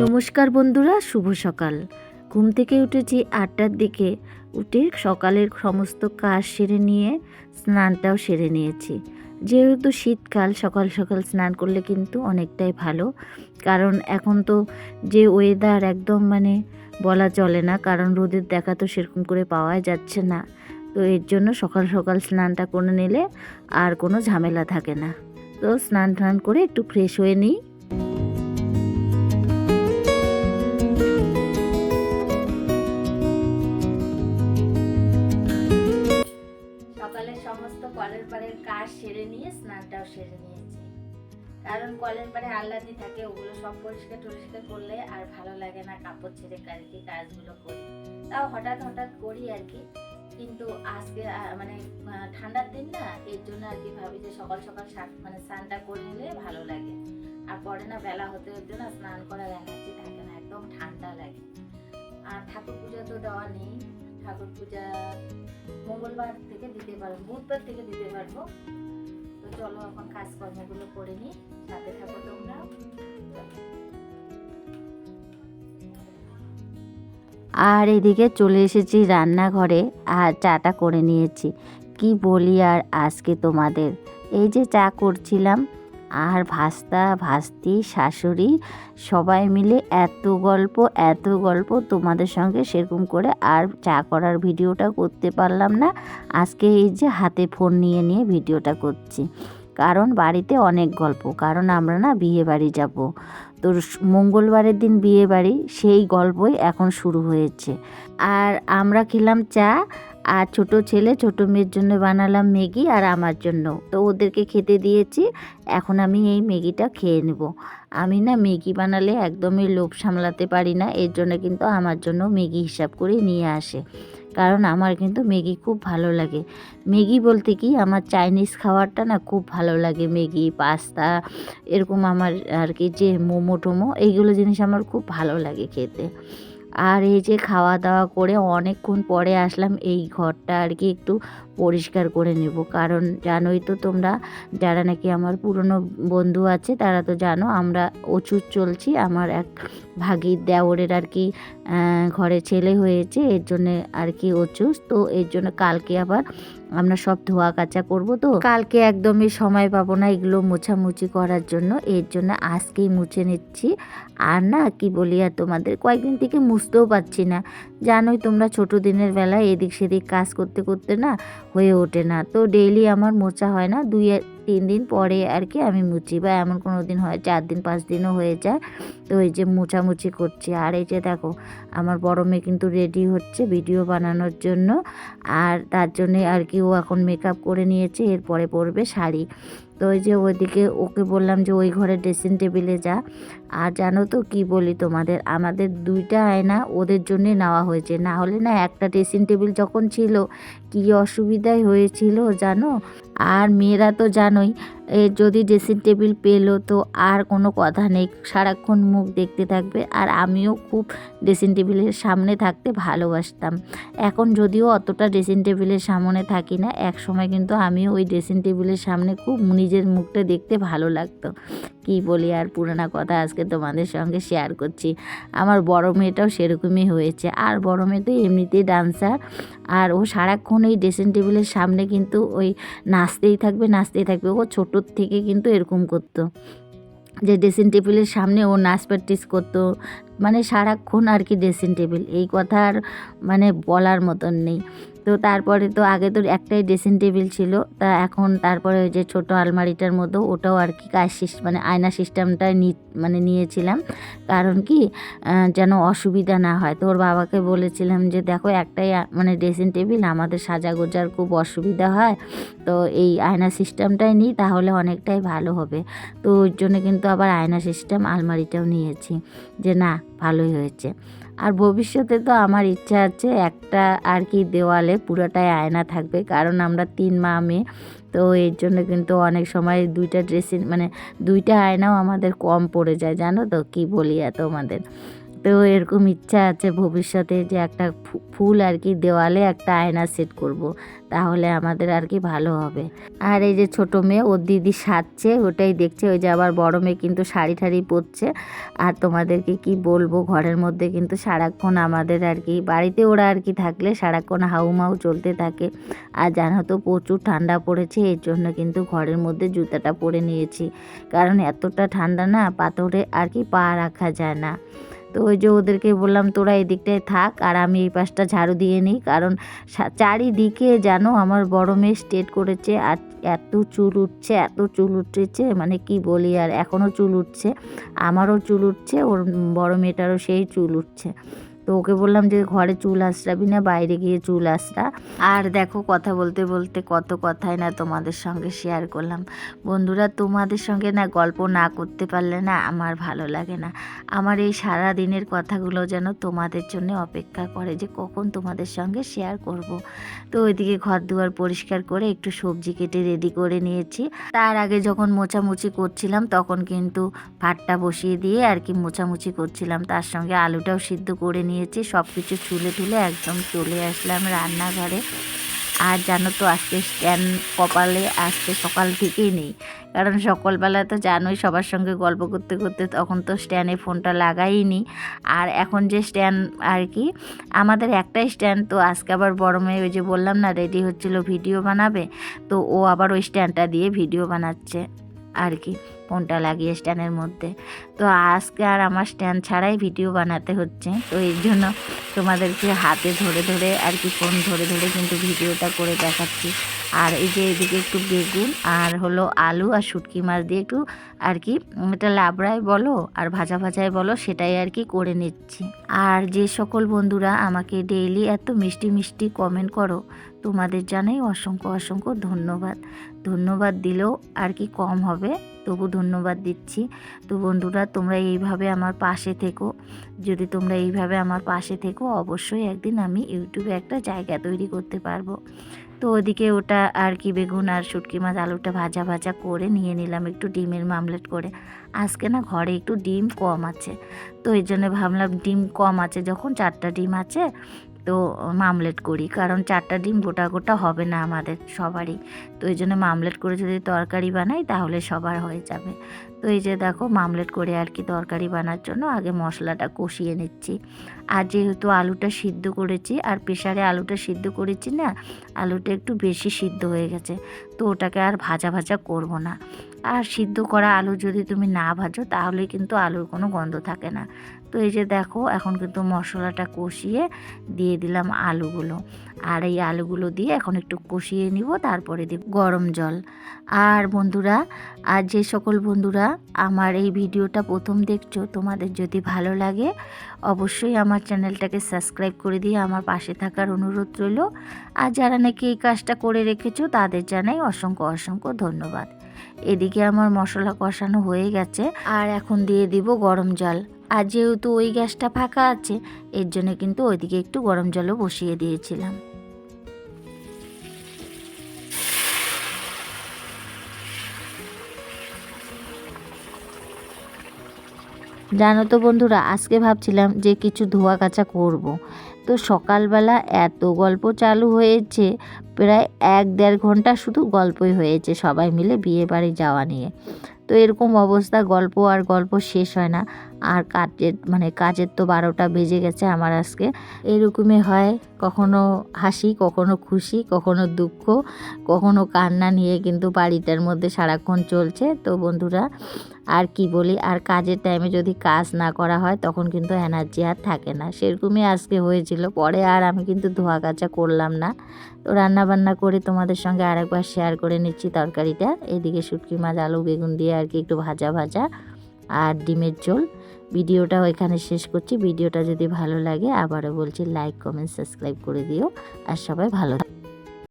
নমস্কার বন্ধুরা, শুভ সকাল। ঘুম থেকে উঠেছি আটটার দিকে। উঠে সকালের সমস্ত কাজ সেরে নিয়ে স্নানটাও সেরে নিয়েছি। যেহেতু শীতকাল, সকাল সকাল স্নান করলে কিন্তু অনেকটাই ভালো। কারণ এখন তো যে ওয়েদার একদম মানে বলা চলে না, কারণ রোদের দেখা তো সেরকম করে পাওয়াই যাচ্ছে না। তো এর জন্য সকাল সকাল স্নানটা করে নিলে আর কোনো ঝামেলা থাকে না। তো স্নান টান করে একটু ফ্রেশ হয়ে নিই। সমস্ত কলের পাড়ের কাজ সেরে নিয়ে, স্নানটাও সেরে নিয়েছি। কারণ কলের পাড়ে আহ্লাদি থাকে, ওগুলো সব পরিষ্কার টরিষ্কার করলে আর ভালো লাগে না কাপড় ছেড়ে আর কি কাজগুলো করি। তাও হঠাৎ হঠাৎ করি আর কি। কিন্তু আজকে মানে ঠান্ডার দিন না, এর জন্য আর কি ভাবি যে সকাল সকাল মানে স্নানটা করে নিলে ভালো লাগে। আর পরে না বেলা হতে হতে না স্নান করার এনার্জি থাকে না, একদম ঠান্ডা লাগে। আর ঠাকুর পুজো তো দেওয়া নেই। ঠাকুর পূজা মঙ্গলবার থেকে দিতে পারব, বুধবার থেকে দিতে পারব। তো চলো এখন কাজকর্মগুলো করে নিই, সাথে থাকো তোমরা। আর এদিকে চলে এসেছি রান্নাঘরে, আর চাটা করে নিয়েছি। কি বলি আর আজকে তোমাদের? এই যে চা করছিলাম আর ভাস্তা, ভাস্তি, শাশুড়ি সবাই মিলে এত গল্প এত গল্প তোমাদের সঙ্গে সেরকম করে আর চা করার ভিডিওটা করতে পারলাম না। আজকে এই যে হাতে ফোন নিয়ে নিয়ে ভিডিওটা করছি। কারণ বাড়িতে অনেক গল্প। কারণ আমরা না বিয়ে বাড়ি যাব। তো মঙ্গলবারের দিন বিয়ে বাড়ি, সেই গল্পই এখন শুরু হয়েছে। আর আমরা খেলাম চা আর ছোট ছেলে ছোট মেয়ের জন্য বানালাম ম্যাগি আর আমার জন্য। তো ওদেরকে খেতে দিয়েছি, এখন আমি এই ম্যাগিটা খেয়ে নেব। আমি না ম্যাগি বানালে একদমই লোভ সামলাতে পারি না, এর জন্য কিন্তু আমার জন্য ম্যাগি হিসাব করে নিয়ে আসে। কারণ আমার কিন্তু ম্যাগি খুব ভালো লাগে। ম্যাগি বলতে কি, আমার চাইনিজ খাবারটা না খুব ভালো লাগে, ম্যাগি, পাস্তা, এরকম আমার আর কি যে মোমো টোমো এইগুলো জিনিস আমার খুব ভালো লাগে খেতে। আর এই যে খাওয়া দাওয়া করে অনেকক্ষণ পরে আসলাম, এই ঘরটা আর কি একটু পরিষ্কার করে নেব। কারণ জানোই তো তোমরা, যারা নাকি আমার পুরনো বন্ধু আছে, তারা তো জানো আমরা অচুর চলছি। আমার এক ভাগির দেওরের আর কি ঘরে ছেলে হয়েছে, এর জন্যে আর কি অচুস তো এর জন্য কালকে আবার আমরা সব ধোয়া কাচা করব তো। কালকে একদমই সময় পাবো না এগুলো মোছামুছি করার জন্য, এর জন্য আজকেই মুছে নিচ্ছি। আর না, কি বলি আর তোমাদের, কয়েকদিন থেকে মুছতেও পারছি না। জানোই তোমরা ছোট দিনের বেলায় এদিক সেদিক কাজ করতে করতে না হয়ে ওঠে না। তো ডেইলি আমার মোছা হয় না, দুই তিন দিন পরে আর কি আমি মুছি বা এমন কোনো দিন হয়, চার দিন, পাঁচ দিনও হয়ে যায়। তো এই যে মোছামুছি করছি। আর এই যে দেখো, আমার বড় মেয়ে কিন্তু রেডি হচ্ছে ভিডিও বানানোর জন্য। আর তার জন্যে আর কি ও এখন মেকআপ করে নিয়েছে, এরপরে পরবে শাড়ি। তো ওই যে ওইদিকে ওকে বললাম যে ওই ঘরে ড্রেসিং টেবিলে যা। আর জানো তো কি বলি তোমাদের? আমাদের দুইটা আয়না ওদের জন্যে নেওয়া হয়েছে। না হলে না একটা ড্রেসিং টেবিল যখন ছিল, কি অসুবিধাই হয়েছিল জানো? আর মেয়েরা তো জানোই যদি ড্রেসিং টেবিল পেল তো আর কোনো কথা নেই। সারাক্ষণ মুখ দেখতে থাকবে আর আমিও খুব ড্রেসিং টেবিলের সামনে থাকতে ভালোবাসতাম। এখন যদিও অতটা ড্রেসিং টেবিলের সামনে থাকি না এক সময় কিন্তু আমিও ওই ড্রেসিং টেবিলের সামনে খুব নিজের মুখটা দেখতে ভালো লাগতো। কি বলি আর পুরানা কথা আজকে তোমাদের সঙ্গে শেয়ার করছি। আমার বড় মেয়েটাও সেরকমই হয়েছে। আর বড় মেয়ে তো এমনিতেই ডান্সার আর ও সারাক্ষণ এই ড্রেসিং টেবিলের সামনে কিন্তু ওই নাচতেই থাকবে নাচতেই থাকবে। ও ছোটোর থেকে কিন্তু এরকম করতো। যে ড্রেসিং টেবিলের সামনে ও নাচ প্র্যাকটিস করতো। মানে সারাক্ষণ আর কি ড্রেসিং টেবিল এই কথা আর মানে বলার মতন নেই। তো তারপরে তো আগে তো একটাই ড্রেসিং টেবিল ছিল। তা এখন তারপরে ওই যে ছোটো আলমারিটার মতো ওটাও আর কি কাজ মানে আয়না সিস্টেমটাই নি মানে নিয়েছিলাম। কারণ কি যেন অসুবিধা না হয়। তো ওর বাবাকে বলেছিলাম যে, দেখো, একটাই মানে ড্রেসিং টেবিল আমাদের সাজা গোজার খুব অসুবিধা হয়। তো এই আয়না সিস্টেমটাই নিই, তাহলে অনেকটাই ভালো হবে। তো ওই জন্য কিন্তু আবার আয়না সিস্টেম আলমারিটাও নিয়েছি। যে না, ভালোই হয়েছে। আর ভবিষ্যতে তো আমার ইচ্ছা আছে একটা আর কি দেওয়ালে পুরোটাই আয়না থাকবে। কারণ আমরা তিন মা মেয়ে, তো এর জন্য কিন্তু অনেক সময় দুইটা ড্রেসিং মানে দুইটা আয়নাও আমাদের কম পড়ে যায়, জানো তো? কী বলি এত আমাদের তো এরকম ইচ্ছা আছে ভবিষ্যতে যে একটা ফুল আর কি দেওয়ালে একটা আয়না সেট করব। তাহলে আমাদের আর কি ভালো হবে। আর এই যে ছোট মেয়ে, ওর দিদি সাজছে, ওটাই দেখছে। ওই যে আবার বড় মেয়ে কিন্তু শাড়ি ঠাড়ি পরছে। আর তোমাদেরকে কি বলব, ঘরের মধ্যে কিন্তু সারাক্ষণ আমাদের আর কি, বাড়িতে ওরা আর কি থাকলে সারাক্ষণ হাউমাউ চলতে থাকে। আর জানো তো, প্রচুর ঠান্ডা পড়েছে, এর জন্য কিন্তু ঘরের মধ্যে জুতাটা পরে নিয়েছি। কারণ এতটা ঠান্ডা না, পাথরে আর কি পা রাখা যায় না। তো ওই যে ওদেরকে বললাম, তোরা এই দিকটায় থাক আর আমি এই পাশটা ঝাড়ু দিয়ে নিই। কারণ চারিদিকে জানো আমার বড় মেয়ে স্টেট করেছে আর এত চুল উঠছে, এত চুল উঠেছে মানে কি বলি আর এখনও চুল উঠছে। আমারও চুল উঠছে, ওর বড় মেয়েটারও সেই চুল উঠছে। তো ওকে বললাম যে ঘরে চুল আশ্রাবি না, বাইরে গিয়ে চুল আশ্রা আর দেখো কথা বলতে বলতে কত কথাই না তোমাদের সঙ্গে শেয়ার করলাম। বন্ধুরা, তোমাদের সঙ্গে না গল্প না করতে পারলে না আমার ভালো লাগে না। আমার এই সারা দিনের কথাগুলো যেন তোমাদের জন্য অপেক্ষা করে যে কখন তোমাদের সঙ্গে শেয়ার করব। তো ওইদিকে ঘর দুয়ার পরিষ্কার করে একটু সবজি কেটে রেডি করে নিয়েছি। তার আগে যখন মোছামুছি করছিলাম তখন কিন্তু ভাতটা বসিয়ে দিয়ে আর কি মোছামুছি করছিলাম। তার সঙ্গে আলুটাও সিদ্ধ করে নিয়েছি সব কিছু ছুলে টুলে একদম চলে আসলাম রান্নাঘরে। আর জানো তো আজকে স্ট্যান্ড কপালে আজকে সকাল থেকেই নেই। কারণ সকালবেলা তো জানোই সবার সঙ্গে গল্প করতে করতে তখন তো স্ট্যান্ডে ফোনটা লাগাইনি। আর এখন যে স্ট্যান্ড আর কি, আমাদের একটাই স্ট্যান্ড তো আজকে আবার বড় মেয়ে ওই যে বললাম না, রেডি হচ্ছিল ভিডিও বানাবে, তো ও আবার ওই স্ট্যান্ডটা দিয়ে ভিডিও বানাচ্ছে। আর কি, ফোনটা লাগিয়ে স্ট্যান্ডের মধ্যে। তো আজকে আর আমার স্ট্যান্ড ছাড়াই ভিডিও বানাতে হচ্ছে। তো এর জন্য তোমাদেরকে হাতে ধরে ধরে আর কি ফোন ধরে ধরে কিন্তু ভিডিওটা করে দেখাচ্ছি। আর এই যে এদিকে একটু বেগুন আর হলো আলু আর শুটকি মাছ দিয়ে একটু আর কি এটা লাবড়াই বলো আর ভাজা ভাজায় বলো, সেটাই আর কি করে নিচ্ছি। আর যে সকল বন্ধুরা আমাকে ডেইলি এত মিষ্টি মিষ্টি কমেন্ট করো তোমাদের জানাই অসংখ্য অসংখ্য ধন্যবাদ। ধন্যবাদ দিলেও আর কি কম হবে, তবু ধন্যবাদ দিচ্ছি। তো বন্ধুরা, তোমরা এইভাবে আমার পাশে থেকো। যদি তোমরা এইভাবে আমার পাশে থেকো, অবশ্যই একদিন আমি ইউটিউবে একটা জায়গা তৈরি করতে পারব। তো ওদিকে ওটা আর কি বেগুন আর শুটকি মাছ আলুটা ভাজা ভাজা করে নিয়ে নিলাম একটু ডিমের মামলেট করে। আজকে না ঘরে একটু ডিম কম আছে। তো এই জন্য ভাবলাম ডিম কম আছে, যখন চারটা ডিম আছে তো মামলেট করি, কারণ চারটা ডিম গোটা গোটা হবে না আমাদের সবারই। তো এই জন্য মামলেট করে যদি তরকারি বানাই, তাহলে সবার হয়ে যাবে। তো এই যে দেখো, মামলেট করে আর কি তরকারি বানার জন্য আগে মশলাটা কষিয়ে নিচ্ছি। আর যেহেতু আলুটা সিদ্ধ করেছি, আর প্রেশারে আলুটা সিদ্ধ করেছি না, আলুটা একটু বেশি সিদ্ধ হয়ে গেছে, তো ওটাকে আর ভাজা ভাজা করব না। আর সিদ্ধ করা আলু যদি তুমি না ভাজো, তাহলে কিন্তু আলুর কোনো গন্ধ থাকে না। তো এই যে দেখো, এখন কিন্তু মশলাটা কষিয়ে দিয়ে দিলাম আলুগুলো। আর এই আলুগুলো দিয়ে এখন একটু কষিয়ে নিব, তারপরে দিব গরম জল। আর বন্ধুরা, আর যে সকল বন্ধুরা আমার এই ভিডিওটা প্রথম দেখছ, তোমাদের যদি ভালো লাগে, অবশ্যই আমার চ্যানেলটাকে সাবস্ক্রাইব করে দিয়ে আমার পাশে থাকার অনুরোধ রইল। আর যারা নাকি এই কাজটা করে রেখেছো, তাদের জানাই অসংখ্য অসংখ্য ধন্যবাদ। এদিকে আমার মশলা কষানো হয়ে গেছে, আর এখন দিয়ে দিব গরম জল। আর যেহেতু ওই গ্যাসটা ফাঁকা আছে, এর জন্য কিন্তু ওইদিকে একটু গরম জলও বসিয়ে দিয়েছিলাম। জানো তো বন্ধুরা, আজকে ভাবছিলাম যে কিছু ধোয়া কাচা করব। তো সকালবেলা এত গল্প চালু হয়েছে, প্রায় এক দেড় ঘণ্টা শুধু গল্পই হয়েছে সবাই মিলে বিয়ে বাড়ি যাওয়া নিয়ে। তো এরকম অবস্থা, গল্প আর গল্প শেষ হয় না। আর কাজের মানে কাজের তো বারোটা বেজে গেছে আমার আজকে। এরকমই হয়, কখনো হাসি, কখনো খুশি, কখনো দুঃখ, কখনো কান্না নিয়ে কিন্তু বাড়িটার মধ্যে সারাক্ষণ চলছে। তো বন্ধুরা, আর কি বলি, আর কাজের টাইমে যদি কাজ না করা হয়, তখন কিন্তু এনার্জি আর থাকে না। সেরকমই আজকে হয়েছিল, পরে আর আমি কিন্তু ধোয়া কাচা করলাম না। তো রান্না বান্না করে তোমাদের সঙ্গে আরেকবার শেয়ার করে নিচ্ছি তরকারিটা। এদিকে শুটকি মাছ, আলু, বেগুন দিয়ে আর কি একটু ভাজা ভাজা, আর ডিমের ঝোল। ভিডিওটাও এখানে শেষ করছি ভিডিওটা যদি ভালো লাগে আবারও বলছি লাইক কমেন্ট সাবস্ক্রাইব করে দিও আর সবাই ভালো থাকো।